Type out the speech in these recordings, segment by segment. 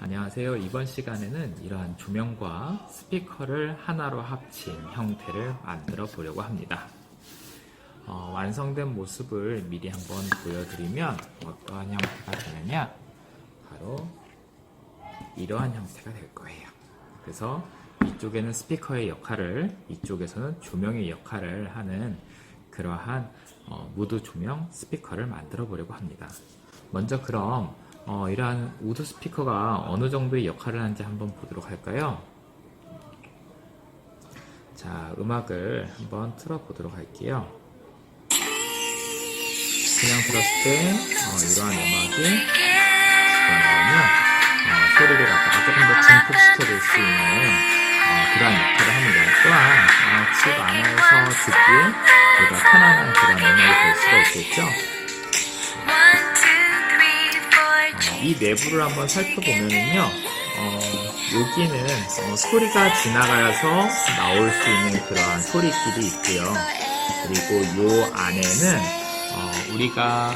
안녕하세요. 이번 시간에는 이러한 조명과 스피커를 하나로 합친 형태를 만들어 보려고 합니다. 어, 완성된 모습을 미리 한번 보여드리면 어떠한 형태가 되느냐? 바로 이러한 형태가 될 거예요. 그래서 이쪽에는 스피커의 역할을, 이쪽에서는 조명의 역할을 하는 그러한 어, 무드 조명 스피커를 만들어 보려고 합니다. 먼저 그럼 어, 이러한 우드 스피커가 어느 정도의 역할을 하는지 한번 보도록 할까요? 자, 음악을 한번 틀어보도록 할게요. 그냥 들었을 때 어, 이러한 음악이 나오면 어, 소리를 갖다가 조금 더 증폭시켜줄 수 있는 어, 그러한 역할을 합니다. 또한 어, 집 안에서 듣기에 보다 편안한 그런 음악이 될 수가 있겠죠. 이 내부를 한번 살펴보면은요, 어, 여기는 어, 소리가 지나가서 나올 수 있는 그러한 소리길이 있고요. 그리고 요 안에는 어, 우리가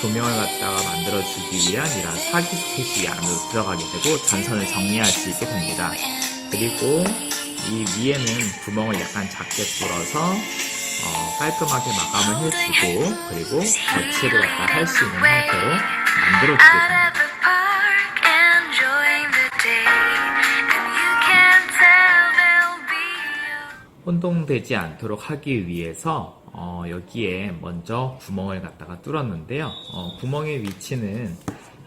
조명을 갖다가 만들어주기 위한 이런 사기 소켓이 안으로 들어가게 되고 전선을 정리할 수 있게 됩니다. 그리고 이 위에는 구멍을 약간 작게 뚫어서 어, 깔끔하게 마감을 해주고 그리고 거치를 갖다 할 수 있는 형태로 만들어주게 됩니다. 혼동되지 않도록 하기 위해서 어, 여기에 먼저 구멍을 갖다가 뚫었는데요. 어, 구멍의 위치는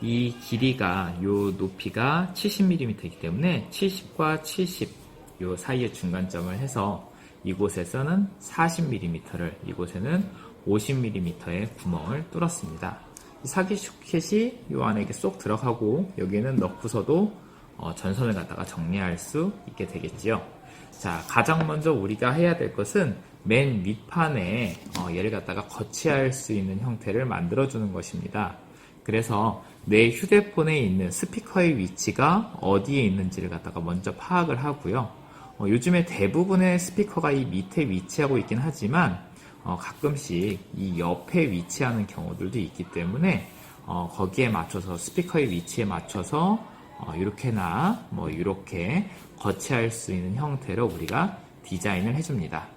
이 길이가 요 높이가 70mm이기 때문에 70과 70 요 사이의 중간점을 해서 이곳에서는 40mm를 이곳에는 50mm의 구멍을 뚫었습니다. 이 사기 슈켓이 요 안에 이렇게 쏙 들어가고 여기는 넣고서도 어, 전선을 갖다가 정리할 수 있게 되겠지요. 자, 가장 먼저 우리가 해야 될 것은 맨 밑판에 어, 얘를 갖다가 거치할 수 있는 형태를 만들어주는 것입니다. 그래서 내 휴대폰에 있는 스피커의 위치가 어디에 있는지를 갖다가 먼저 파악을 하고요. 어, 요즘에 대부분의 스피커가 이 밑에 위치하고 있긴 하지만 어, 가끔씩 이 옆에 위치하는 경우들도 있기 때문에 어, 거기에 맞춰서 스피커의 위치에 맞춰서 어, 이렇게나 뭐 이렇게 거치할 수 있는 형태로 우리가 디자인을 해줍니다.